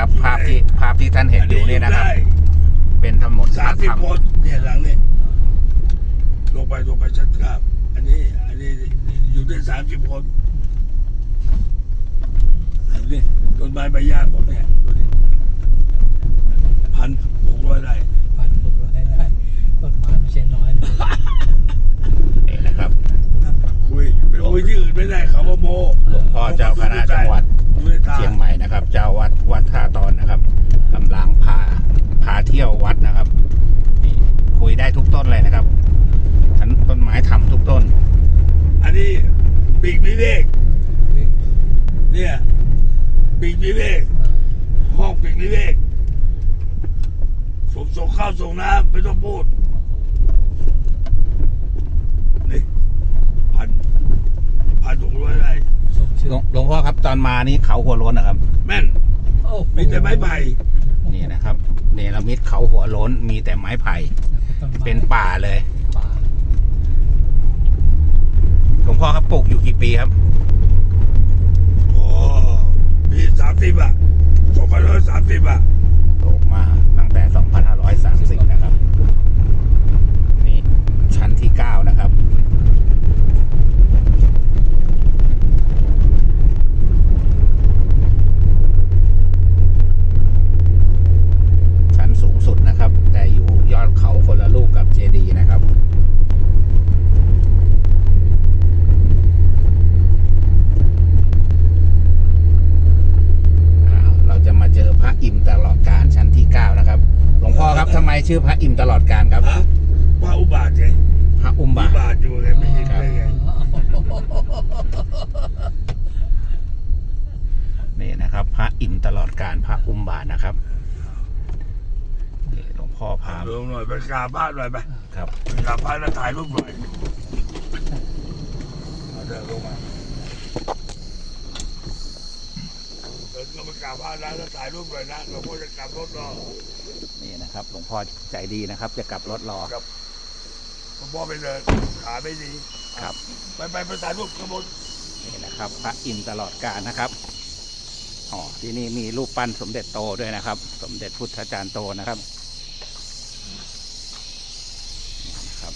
ครับ ภาพที่ภาพที่ท่านเห็นอยู่นี่นะครับ เป็นถนนสาพมระสิธบรรมคนเนี่ยหลังนี่ลงไปลงไปชัดครับอันนี้อันนี้อยู่ได้สามสิบคนอันนี้ต้นไม้ใบหญ้าผมเนี่ยดูดิพันหกร้อยไร่พันหกร้อยไร่ต้นไม้ไม่ใช่น้อยเลยนี่นะครับคุยไปคุยที่อื่นไม่ได้เขาว่าโมหลวงพ่อเจ้าคณะจังหวัดดูในตา เชียงใหม่นะครับ เจ้าวัดวัดท่าตอนนะครับกำลังพาพาเที่ยววัดนะครับคุยได้ทุกต้นเลยนะครับทั้นต้นไม้ทำทุกต้น อันนี้ปีกมีเลขเนี่ยปีกมีเลขห้องปีกมีเลขส่งส่งข้าวส่งน้ำไม่ต้องพูด นี่พันพันหกร้อยไร่ สมชื่อ หลวงหลวงพ่อครับตอน มานี่เขาหัวโล้นนะครับ แม่นโอ้โหมีแต่ไม้ไผ่นี่นะครับเนรมิตเขาหัวโล้นมีแต่ไม้ไผ่ต้ไม้เป็นป่าเลยป่าหลวงพ่อครับปลูกอยู่กี่ปีครับโอ้ปีสามสิบอะสองพันร้อยสามสิบอะ ปลูกมาตั้งแต่ 2530 นะครับ นี่ชั้นที่ 9 นะครับ ชั้นสูงสุดนะครับ แต่อยู่ยอดเขาคนละลูกกับเจดีย์นะครับ อ้าวเราจะมาเจอพระอิ่มตลอดการชั้นที่ 9 นะครับ หลวงพ่อครับทำไมชื่อพระอิ่มตลอดการครับ ฮะว่าอุบาทไง พระอุ้ม มี บาท บาทอยู่ไงไม่ยินได้ไง นี่นะครับ พระอิ่มตลอดการพระอุ้มบาทนะครับนี่ห ลวงพ่อพาลงหน่อยไปกราบพระหน่อยไปครับไปกราบพระแล้วถ่ายรูปหน่อยเอาเดินลงมาเดินก็ไปกราบพระแล้วแล้วถ่ายรูปหน่อยนะเราก็จะกลับรถรอนี่นะครับ หลวงพ่อใจดีนะครับ จะกลับรถรอ ครับผมพ่อไปเดินขาไม่ดีครับ ไปไปไปถ่ายรูปข้างบนนี่นะครับ พระอิ่มตลอดการนะครับอ๋อที่นี่มีรูปปั้นสมเด็จโตด้วยนะครับ สมเด็จพุทธจารย์โตนะครับนี่นะครับ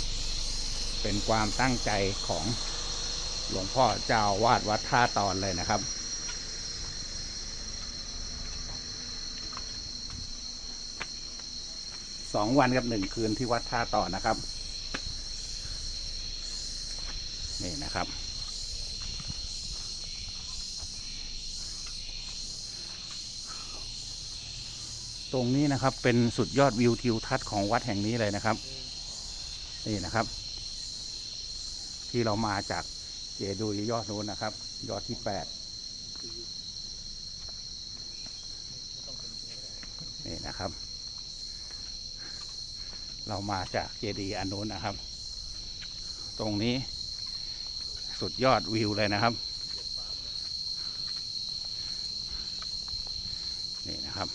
เป็นความตั้งใจของหลวงพ่อเจ้าวาดวัดท่าตอนเลยนะครับ สองวันกับหนึ่งคืนที่วัดท่าต่อนะครับ นี่นะครับตรงนี้นะครับเป็นสุดยอดวิวทิวทัศน์ของวัดแห่งนี้เลยนะครับ นี่นะครับ ที่เรามาจากเจดูยอดนู้นนะครับ ยอดที่แปดนี่นะครับ เรามาจากเจดีย์อันนู้นนะครับ ตรงนี้สุดยอดวิวเลยนะครับ นี่นะครับ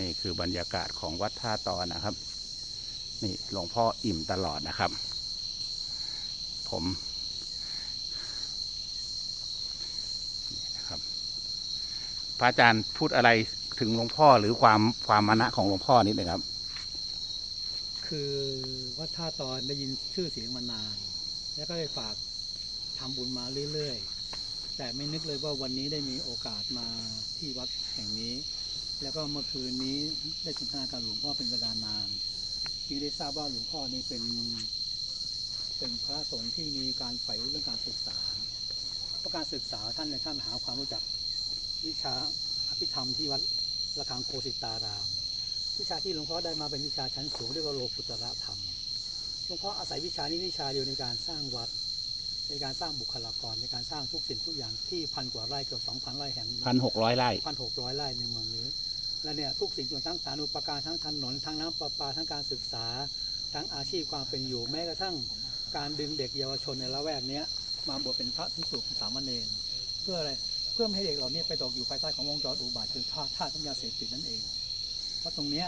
นี่ คือบรรยากาศของวัดท่าตอนนะครับ นี่หลวงพ่ออิ่มตลอดนะครับ ผมนะครับ พระอาจารย์พูดอะไรถึงหลวงพ่อหรือความความมานะของหลวงพ่อนิดนึงครับ คือวัดท่าตอนได้ยินชื่อเสียงมานาน แล้วก็ได้ฝากทำบุญมาเรื่อยๆ แต่ไม่นึกเลยว่าวันนี้ได้มีโอกาสมาที่วัดแห่งนี้ แล้วก็เมื่อคืนนี้ได้สนทนากับหลวงพ่อเป็นเวลานานจึงได้ทราบว่าหลวงพ่อนี่เป็น เป็นพระสงฆ์ที่มีการใฝ่รู้เรื่องการศึกษา เพราะการศึกษาท่านในยท่านหาความรู้จักวิชาอภิธรรมที่วัดระฆังโคสิตาราม วิชาที่หลวงพ่อได้มาเป็นวิชาชั้นสูงเรียกว่าโลกุตระธรรมหลวงพ่ออาศัยวิชานี้วิชาเดียวในการสร้างวัดในการสร้างบุคลากรในการสร้างทุกสิ่งทุกอย่างที่พันกว่าไร่เกือบสองพันไร่แห่งพันหกร้อยไร่พันหกร้อยไร่ในเมืองนี้ และเนี่ยทุกสิ่งส่วนทั้งสารณูปการทั้งถนนทั้งน้ำประปาทั้งการศึกษา ทั้งอาชีพความเป็นอยู่แม้กระทั่งการดึงเด็กเยาวชนในละแวกนี้มาบวชเป็นพระพิสุสามเณรเพื่ออะไรเพื่อให้เด็กเหล่านี้ไปตกอยู่ภายใต้ของวงจรอุบาทคือท่าท่าทั้งยาเสพติดนั่นเอง เพราะตรงเนี้ย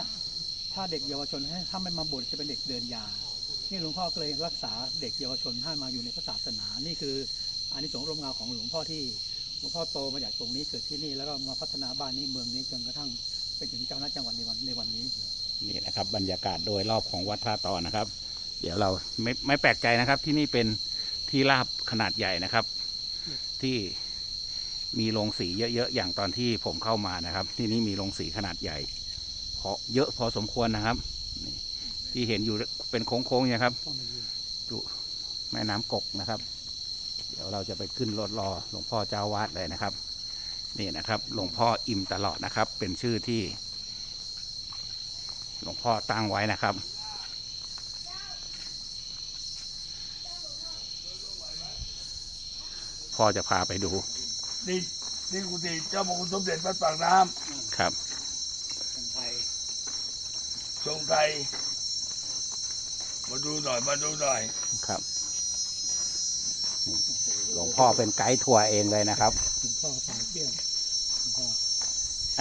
ถ้าเด็กเยาวชนถ้าไม่มาบวชจะเป็นเด็กเดินยา นี่หลวงพ่อเลยรักษาเด็กเยาวชนให้มาอยู่ในพระศาสนา นี่คืออันนี้สงส์ร่มเงาของหลวงพ่อที่หลวงพ่อโตมาจากตรงนี้เกิดที่นี่แล้วก็มาพัฒนาบ้านนี้เมืองนี้จนกระทั่ง เป็นถึงเจ้าหน้าจังหวัดในวันในวันนี้ นี่นะครับ บรรยากาศโดยรอบของวัดท่าตอนะครับ เดี๋ยวเราไม่ไม่แปลกใจนะครับ ที่นี่เป็นที่ราบขนาดใหญ่นะครับ ที่มีโรงสีเยอะๆอย่างตอนที่ผมเข้ามานะครับ ที่นี่มีโรงสีขนาดใหญ่พอเยอะพอสมควรนะครับนี่ที่เห็นอยู่เป็นโค้งๆเนี่ยครับแม่น้ำกกนะครับ เดี๋ยวเราจะไปขึ้นรถรอหลวงพ่อเจ้าวาดเลยนะครับ นี่นะครับหลวงพ่ออิ่มตลอดนะครับ เป็นชื่อที่หลวงพ่อตั้งไว้นะครับ พ่อจะพาไปดูนี่นี่กุฏิเจ้าพระคุณสมเด็จวัดปากน้ำครับคนไทยทรงไทยมาดูหน่อยมาดูหน่อยครับนี่หลวงพ่อเป็นไกด์ทัวร์เองเลยนะครับ หลวงพ่อสายเที่ยงหลวงพ่อ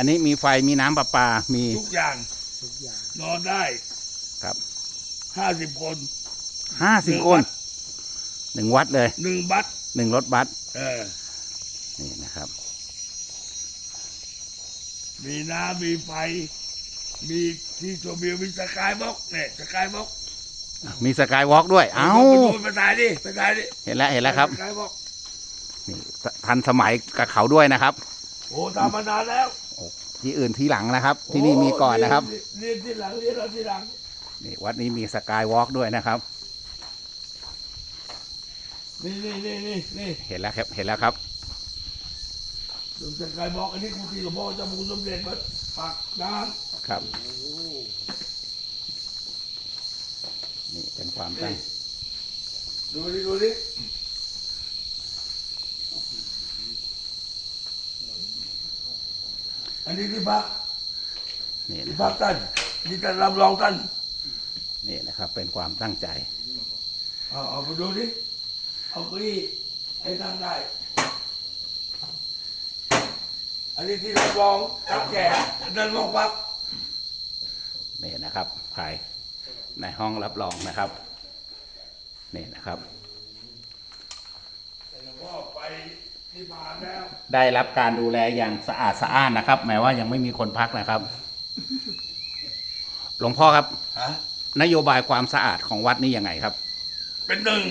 อันนี้มีไฟมีน้ำประปา มีทุกอย่างทุกอย่าง นอนได้ครับห้าสิบคนห้าสิบคน หนึ่งวัดเลย หนึ่งบัตรหนึ่งรถบัสเออ นี่นะครับ มีน้ำมีไฟ มีที่ชมวิวมีสกายบ็อกเนี่ยสกายบ็อกมีสกายวอล์กด้วย เอ้าไปดูไปถ่ายดิไปถ่ายดิเห็นแล้วเห็นแล้วครับสกายบ็อกนี่ทันสมัยกับเขาด้วยนะครับ โอ้ทำมานานแล้ว ที่อื่นที่หลังนะครับ ที่นี่มีก่อนนะครับโเรียนที่หลังเรียนเราที่หลังนี่วัดนี้มีสกายวอล์กด้วยนะครับ นี่นี่นี่นี่นี่เห็นแล้วครับเห็นแล้วครับดูสกายบ็อกอันนี้คุณที่หลวงพ่อเจ้าพระคุณสมเด็จวัดปากน้ครับนี่เป็นความำตั้นี่งดูดิดูดิ อันนี้ที่พักนี่ที่นะพักท่านนี่ท่านรับรองท่านนี่นะครับเป็นความตั้งใจ เอาเอาไปดูดิเอาเก้าอี้ให้นั่งได้ อันนี้ที่รับรองรับแขกนั่นรองพักนี่นะครับภายในห้องรับรองนะครับ นี่นะครับ แล้วก็ไปที่พานแล้ว ได้รับการดูแลอย่างสะอาดสะอ้านนะครับแม้ว่ายังไม่มีคนพักนะครับ หลวงพ่อครับ ฮะ นโยบายความสะอาดของวัดนี่ยังไงครับ เป็นหนึ่ง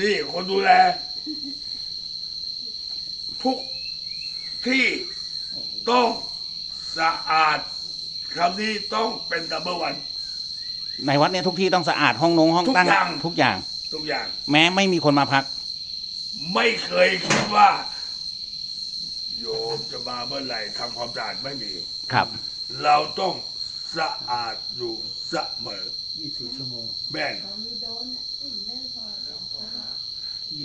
นี่คนดูแล ทุกที่ต้องสะอาดคำนี้ต้องเป็นดับเบิลวัน ในวัดเนี่ยทุกที่ต้องสะอาดห้องนงห้องตั้งทุกอย่าง ทุกอย่าง ทุกอย่าง แม้ไม่มีคนมาพัก ไม่เคยคิดว่า โยมจะมาเมื่อไหร่ทำความสะอาดไม่มี ครับ เราต้องสะอาดอยู่เสมอ24ชั่วโมงแม่น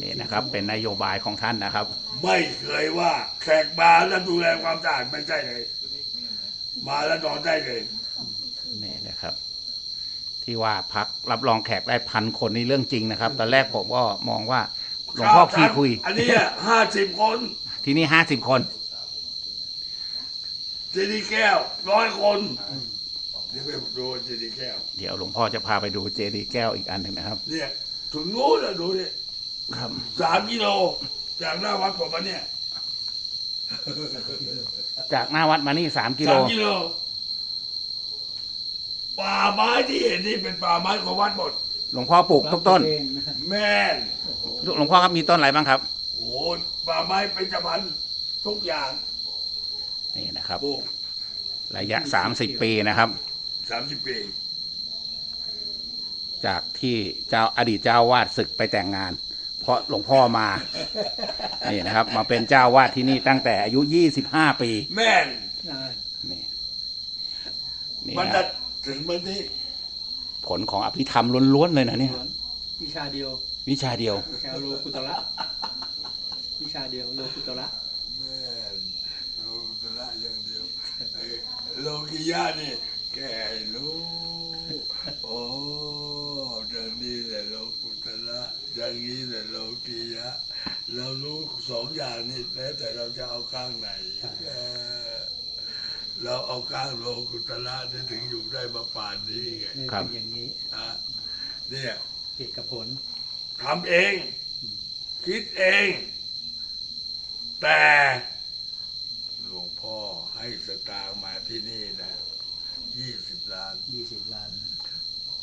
นี่นะครับ เป็นนโยบายของท่านนะครับ ไม่เคยว่าแขกมาแล้วดูแลความสะอาดไม่ใช่เลย มาแล้วนอนได้เลยนี่นะครับ ที่ว่าพักรับรองแขกได้พันคนนี่เรื่องจริงนะครับ ตอนแรกผมก็มองว่า หลวงพ่อขี้คุย อันนี้ห้าสิบคน ที่นี่ห้าสิบคน เจดีย์แก้วร้อยคน เดี๋ยวไปดูเจดีย์แก้ว เดี๋ยวหลวงพ่อจะพาไปดูเจดีย์แก้วอีกอันหนึ่งนะครับ เนี่ยถึงนู้นนะดูเนี่ยครับสามกิโลจากหน้าวัดผมมาเนี่ยจากหน้าวัดมานี่สามกิโลสามกิโลป่าไม้ที่เห็นนี่เป็นป่าไม้ของวัดหมด หลวงพ่อปลูกทุกต้นเองนะแม่นหลวงพ่อครับมีต้นอะไรบ้างครับโอ้ยป่าไม้เป็นจพันธุ์ทุกอย่างนี่นะครับ ปลูกระยะสามสิบปีนะครับ สามสิบปีจากที่เจ้าอดีตเจ้าวาดศึกไปแต่งงาน เพราะหลวงพ่อมา นี่นะครับ มาเป็นเจ้าวาดที่นี่ตั้งแต่อายุยี่สิบห้าปีแม่นอ่านี่นี่มันนะ จะถึงมันที่ ผลของอภิธรรมล้วนๆเลยนะเนี่ยวิชาเดียว วิชาเดียววิชาโลกุตระวิชาเดียวโลกุตระแม่นโลกุตระอย่างเดียวเอ้ยโลกิยะนี่แกรู้โอ้ดังนี้แหละโลกุตระดังนี้แหละโลกิยะเรารู้สองอย่างนี่แล้วแต่เราจะเอาข้างไหน เออเราเอาข้างโลกุตระนี่ถึงอยู่ได้มาป่านนี้ไงนี่ครับ เป็นอย่างนี้อะเนี่ยเหตุกับผล ทำเอง คิดเอง แต่หลวงพ่อให้สตางค์มาที่นี่นะยี่สิบล้านยี่สิบล้าน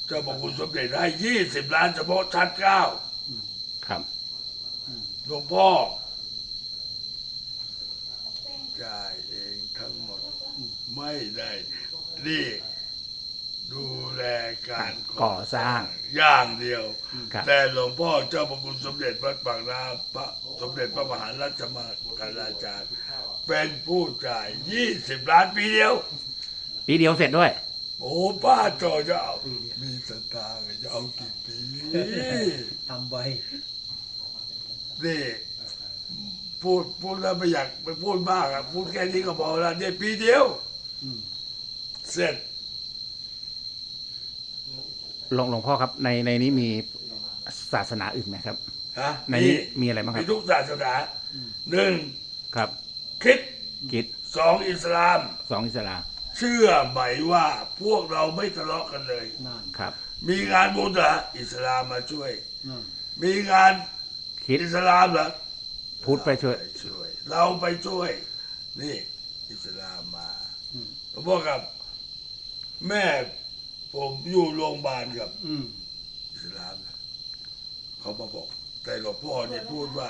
เจ้าพระคุณสมเด็จให้ยี่สิบล้านเฉพาะชั้นเก้าครับหลวงพ่อจ่ายเองทั้งหมด ไม่ได้นี่ดูแลการก่อสร้างอย่างเดียว ครับ แต่หลวงพ่อเจ้าพระคุณสมเด็จพระปางนาพระสมเด็จพระมหาราชมังคลาจารย์ เป็นผู้จ่ายยี่สิบล้านปีเดียว ปีเดียวเสร็จด้วย โอ้ป้าจอจะเอามีสตางค์จะเอากี่ปี ทำไว้นี่พูดพูดแล้วไม่อยากไปพูดมากอะพูดแค่นี้ก็พอแล้วเนี่ยปีเดียวอืม เสร็จหลวงหลวงพ่อครับ ในในนี้มีศาสนาอื่นไหมครับ ฮะในนี้มีอะไรบ้างคมีรับ ทุกศาสนาหนึ่งครับคริดกิจสองอิสลาม สองอิสลามเชื่อไหมว่าพวกเราไม่ทะเลาะกันเลย นั่นครับมีงานบุญเหรออิสลามมาช่วย นั่นมีงานคิดอิสลามเหรอพุทธไปช่วยเราช่วย เราไปช่วย นี่ อิสลามมาอืมหลวง พ่อครับแม่ผมอยู่โรงพยาบาลกับอืมอิสลามนะเขามาบอก แต่หลวงพ่อเนี่ยพูดว่า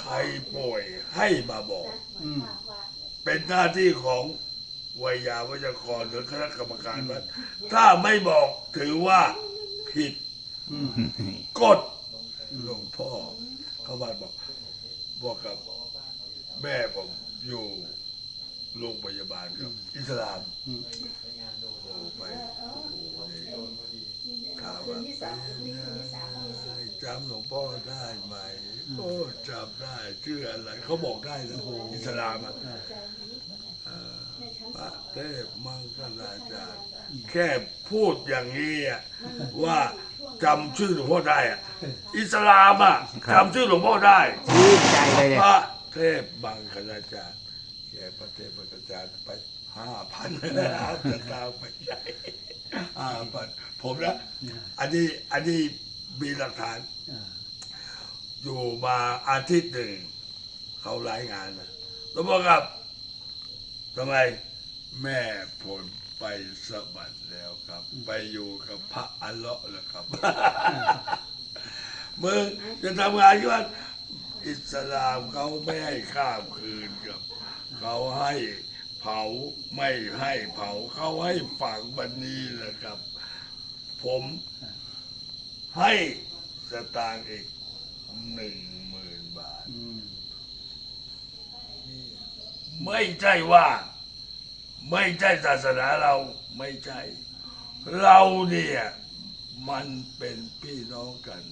ใครป่วยให้มาบอก อืมเป็นหน้าที่ของวิยาวิจกรหรือคณะกรรมการวัดถ้าไม่บอกถือว่าผิดอืมกฎหลวงพ่อเขามาบอกบอกกับแม่ผมอยู่ โรงพยาบาลกับ อิสลามอืมโอ้ไปโอ้โหนี่ถามว่าจำหลวงพ่อได้ไหมโอ้จำได้ชื่ออะไรเขาบอกได้นะอิสลามอะอ่าเอ่อพระเทพมังคลาจารย์แค่พูดอย่างนี้อะว่าจำชื่อหลวงพ่อได้อะอิสลามอะครับจำชื่อหลวงพ่อได้ชื่นใจเลยเนี่ยพระเทพมังคลาจารย์ แกพระเทพมังคลาจารย์ไปห้าพันเอาแต่ตามไปใหญ่ห้าพันผมนะอันนี้อันนี้มีหลักฐานอ่าอยู่มาอาทิตย์หนึ่ง เขารายงานนะแล้วบอกครับทำไมแม่ผมไปสะบัดแล้วครับ ไปอยู่กับพระอัลเลาะห์แล้วครับมึงจะทำงานกันอิสลามเขาไม่ให้ข้ามคืนครับ เขาให้เผาไม่ให้เผาเขาให้ฝังบันนี้แหละครับ ผมให้สตางค์อีกหนึ่งหมื่นบาท ไม่ใช่ว่า ไม่ใช่ศาสนาเราไม่ใช่ เราเนี่ย มันเป็นพี่น้องกัน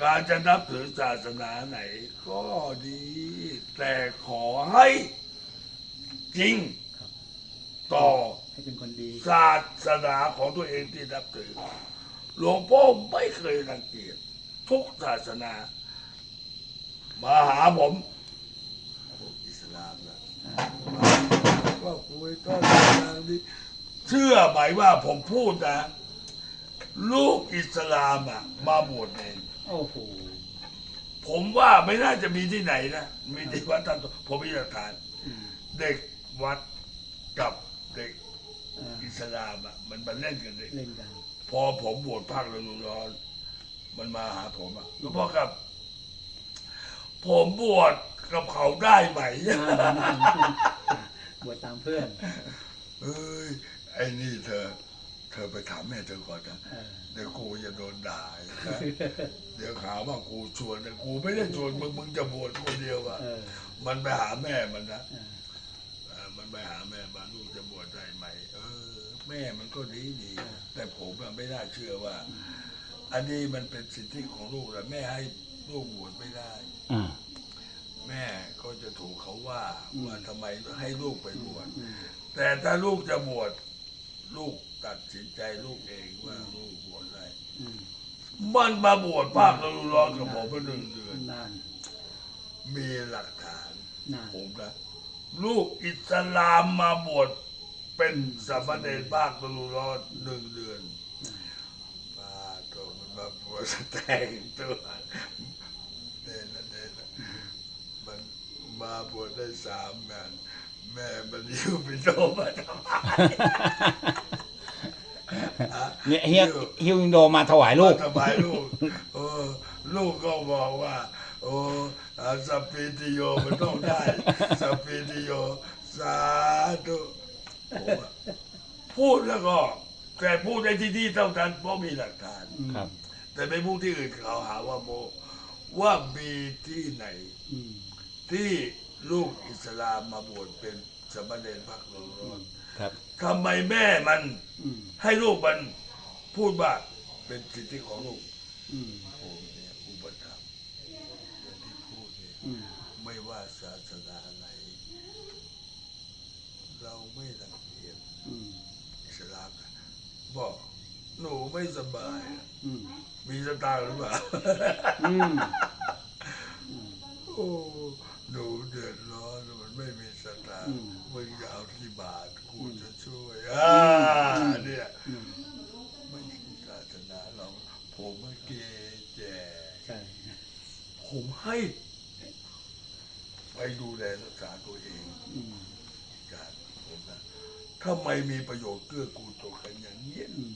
การจะนับถือศาสนาไหนก็ดี แต่ขอให้ จริง ต่อให้เป็นคนดีศาสนาของตัวเองที่นับถือหลวงพ่อไม่เคยรังเกียจทุกศาสนา มาหาผมผมอิสลามนะก็คุยต้อนรับนี้เชื่อไหมว่าผมพูดนะ ลูกอิสลามอะมาบวชเองโอ้โหผมว่าไม่น่าจะมีที่ไหนนะ มีที่วัดท่านผมมีหลักฐานอืมเด็ก วัดกับเด็กอ่าอิสลามอะมันมาเล่นกันเลยเล่นกันพอผมบวชภาคฤดูร้อน มันมาหาผมอะหลวงพ่อครับ ผมบวชกับเขาได้ไหม บวชตามเพื่อนเอ้ยไอ้นี่เธอ เธอไปถามแม่เธอก่อนนะเออเดี๋ยวกูจะโดนด่าอีกนะเดี๋ยวหาว่ากูชวนแต่กูไม่ได้ชวนมึงมึงจะบวชคนเดียวอะ เออมันไปหาแม่มันนะ เออเอ่อมัน ไปหาแม่บ้านลูกจะบวชได้ไหมเออ แม่มันก็ดีดี แต่ผมอะไม่น่าเชื่อว่า อันนี้มันเป็นสิทธิของลูกแต่แม่ให้ลูกบวชไม่ได้อืมแม่ก็จะถูกเขาว่าว่าทำไมให้ลูกไปบวชอืมแต่ถ้าลูกจะบวชลูกตัดสินใจลูกเองว่าลูกบวชได้อืม มันมาบวชภาคฤดูร้อนกับผมมาหนึ่งเดือนนั่นมีหลักฐานนั่นผมนะ ลูกอิสลามมาบวชเป็นสามเณรภาคตะลุรอดหนึ่งเดือนมาตัวมันมาบวชแต่งตัวเนรเนมันมาบวชได้สามงานแม่มันยิ้วไปโตมาทำไมเนี่ยเฮียฮิวอินโดมาถวายลูกทำไมลูกเออลูกก็บอกว่า โอ้ สปปิติโยมันต้องได้สปปิติโยสาธุผมอะพูดแล้วก็แต่พูดในที่ที่เท่านั้นเพราะมีหลักฐาน ครับ แต่ไม่พูดที่อื่นเขาหาว่าโม ว่ามีที่ไหน อืมที่ลูกอิสลามมาบวชเป็นสามเณรพักหลวงครับ ทำไมแม่มันอืมให้ลูกมันพูดว่าเป็นสิทธิของลูก อืม ผมเนี่ยอุปถัมภ์อย่างที่พูดเนี่ย อืม ไม่ ว่าศาสนาไหน เราไม่รังเกียจอืมอิสลามนะบอกหนูไม่สบายอะอืมมีสตางค์หรือเปล่าอืมโอ้หนูเดือดร้อนมันไม่มีสตางค์มึงจะเอาที่บาทกูจะช่วยอ่าเนี่ยอืมไม่ใช่ศาสนาเราผมไม่เกแจ ใช่ ผมให้ ไปดูแลรักษาตัวเองอืมการผมนะทำไมมีประโยชน์เกื้อกูลต่อกันอย่างนี้ยอืม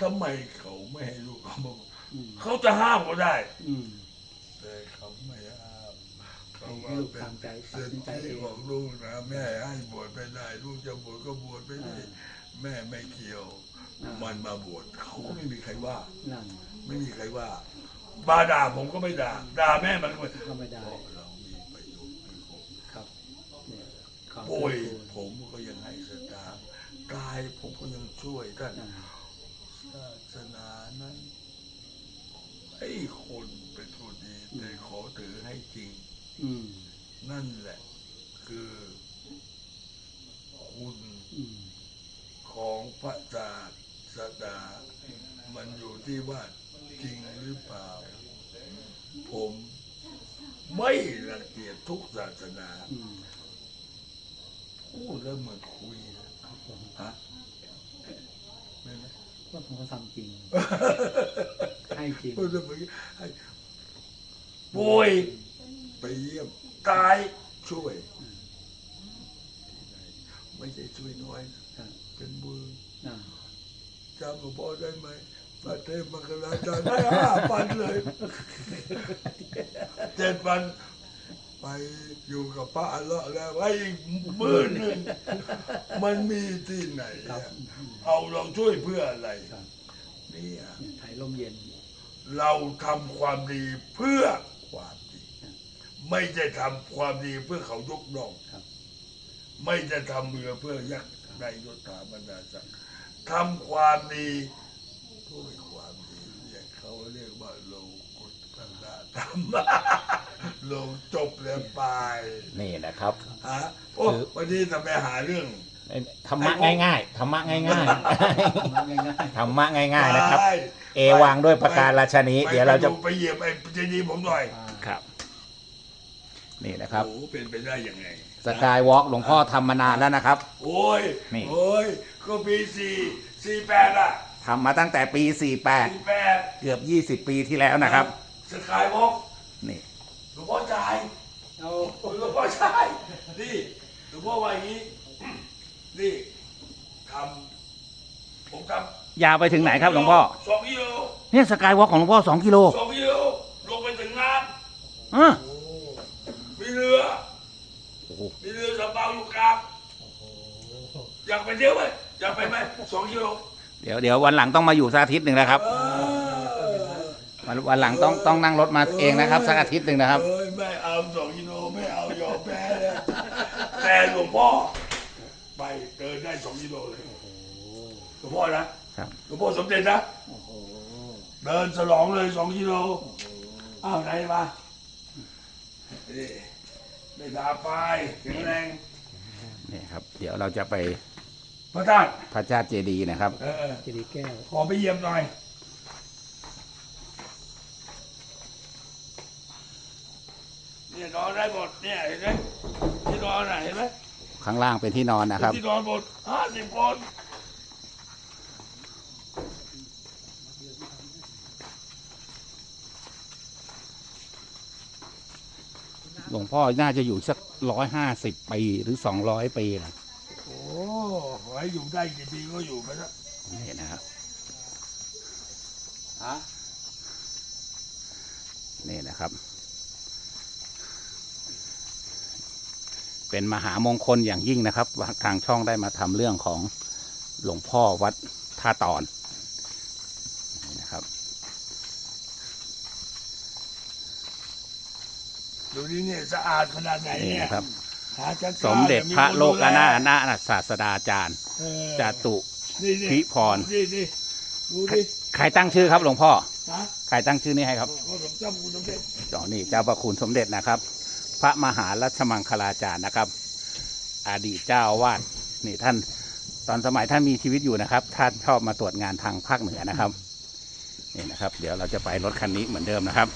ทำไมเขาไม่ให้ลูกเขาบอกอืมเขาจะห้ามก็ได้อืมแต่เขาไม่ห้ามเขาให้ว่าลูกเป็นตามใจตัเส้ดนสินใจเอที่งของลูกนะแม่ให้บวชไม่ได้ ลูกจะบวชก็บวชไม่ได้อ่าแม่ไม่เกี่ยวอ่ามัมันมาบวชเขาก็ไม่มีใครว่านั่นไม่มีใครว่าบาด่าผมก็ไม่ด่าด่าแม่มันก็ไม่ก็ไม่ได้เพราะเรามีประโยชน์คือผม ครับเนี่ย ความป่วยผมก็ยังให้สตางค์กายผมก็ยังช่วยท่านศาสนานั้นให้คนเป็นคนดีแต่ขอถือให้จริงอืนั่นแหละ คือคุณอของพระศาสดา มันอยู่ที่ว่าจริงหรือเปล่า ผมไม่รังเกียจทุกศาสนา พูดแล้วเหมือนคุยนะครับผมฮะไม่ไหมว่าผมก็ทำจริง ให้จริงพูดแล้วเหมือนให้ป่วยไปเยี่ยมตายช่วยที่ไหนไม่ใช่ช่วยน้อยนะครับเป็นมืออ่าจำหลวงพ่อได้ไหมพระเทพมังคลาจารย์ได้ห้าพันเลยเจ็ดพัน ไปอยู่กับพระอัลเลาะห์แล้วไอ้อีกหมื่นหนึ่งมันมีที่ไหนครับอะอืมเอาเราช่วยเพื่ออะไรครับ เนี่ยเนี่ยไทยลมเย็น เราทำความดีเพื่อความดี ไม่ใช่ทำความดีเพื่อเขายกย่องครับ ไม่จะทำเรือเพื่อยักษ์ในยศถาบรรดาศักดิ์ทำความดีด้วยความดีเรียกเขาเรียกว่าโลกุตละธรรมโลงจบแล้วไปนี่นะครับฮะโอ้คือวันนี้ทำไมหาเรื่องธรรมะง่ายๆธรรมะง่ายมาง่ายๆธรรมะง่ายๆนะครับไปเอวางด้วยประการราชนีไปเดี๋ยวเราจะไปไปเหยียบไอ้เจดีย์ผมหน่อยๆอ่าครับ นี่นะครับโอ้เป็นไปได้ยังไงสกายวอล์กหลวงพ่อทำมานานแล้วนะครับ โอ้ยนี่โอ้ยก็ปีสี่สี่แปดอะทำมาตั้งแต่ปีสี่48แปดเกือบ20ปีที่แล้วนะครับสกายวอล์กนี่ห ลวงพ่อจ่ายเอาหลวงพ่อชายนี่หลวงพ่อว่าอย่างนี้นี่ทำผมทยาวไปำถึงไหนครับหลวงพ่อ สองกิโลเนี่ยสกายวอล์กของหลวงพ่อ2กิโลสองกิโลลงไปถึงน้อะำมีเรือ โอ้โหมีเรือสำเภาอยู่กลางอยากไปเที่ยวไหมอยากไปไหมสองกิโลเดี๋ยวเดี๋ยววันหลังต้องมาอยู่สักอาทิตย์หนึ่งนะครับ เออ วันวันหลังต้องต้องนั่งรถมาเองนะครับ สักอาทิตย์หนึ่งนะครับ เอ้ยไม่เอาสองกิโลไม่เอายอมแพ้เลยแต่หลวงพ่อไปเดินได้สองกิโลเลยหลวงพ่อนะครับ หลวงพ่อสมเด็จนะโอ้โหเดินฉลองเลยสองกิโลอ้าวไหนมานี่ได้ดาไปแข็งแรงนี่ครับ เดี๋ยวเราจะไปพระธาตุพระธาตุเจดีย์นะครับ เออเจดีย์แก้วขอไปเยี่ยมหน่อย นี่ยนอนได้หมดเนี่ยเห็นไหมที่นอนน่ะเห็นไหมข้างล่างเป็นที่นอนนะครับ ที่นอนหมดห้าสิบคนหลวงพ่อน่าจะอยู่สักร้อยห้าสิบปีหรือสองร้อยปีนะโอ้ขอให้อยู่ได้กี่ปีก็อยู่ไปแล้วนี่นะครับฮะนี่นะครับ เป็นมหามงคลอย่างยิ่งนะครับว่าทางช่องได้มาทำเรื่องของหลวงพ่อวัดท่าตอนนี่นะครับ ดูนี่เนี่ยสะอาดขนาดไหนนี่เนี่ยนะครับ หาจักรสมเด็จพระโลกนาณนาศาสดาจารย์เออจตุนี่นี่พิพรนี่นี่ดูดิใครตั้งชื่อครับหลวงพ่อ ฮะใครตั้งชื่อนี้ให้ครับก็สมเจ้าคุณสมเด็จ อ๋อนี่เจ้าประคุณสมเด็จนะครับ พระมหารัชมังคลาจารย์นะครับ อดีตเจ้าวาดนี่ท่านตอนสมัยท่านมีชีวิตอยู่นะครับ ท่านชอบมาตรวจงานทางภาคเหนือนะครับนี่นะครับ เดี๋ยวเราจะไปรถคันนี้เหมือนเดิมนะครับ